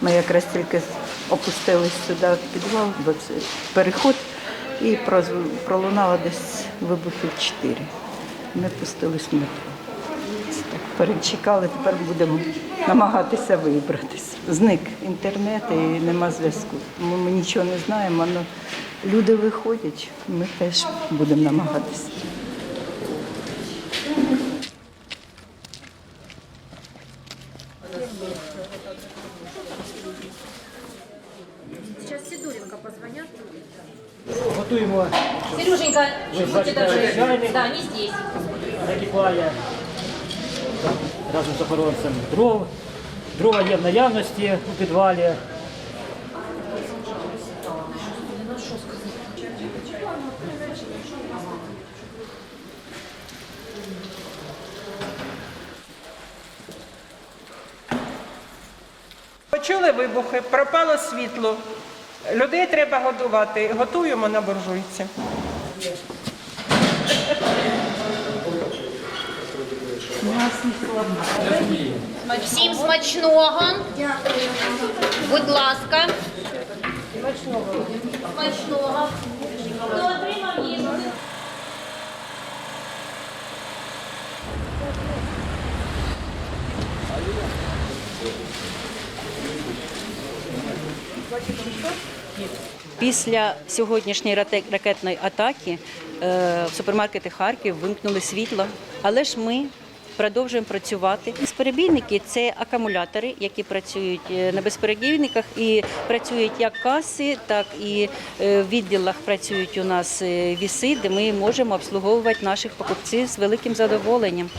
Ми якраз тільки опустились сюди в підвал, бо це переход, і пролунало десь вибухів чотири. Ми пустились в метро. Так, перечекали, тепер будемо намагатися вибратися. Зник інтернет і нема зв'язку. Тому ми нічого не знаємо. але люди виходять, ми теж будемо намагатися. Позвонят. Готуємо, Сереженька, будьте добры. Да, не здесь. закипає разом з охоронцем дров. Дрова є в наявності у підвалі. Почули вибухи, пропало світло. Людей треба годувати. Готуємо на буржуйці. Всім смачного. Будь ласка. Смачного. Хто отримав їжу? Після сьогоднішньої ракетної атаки е, в супермаркети Харків вимкнули світло, але ж ми продовжуємо працювати. Безперебійники це акумулятори, які працюють е, на безперебійниках і працюють як каси, так і е, в відділах працюють у нас віси, де ми можемо обслуговувати наших покупців з великим задоволенням.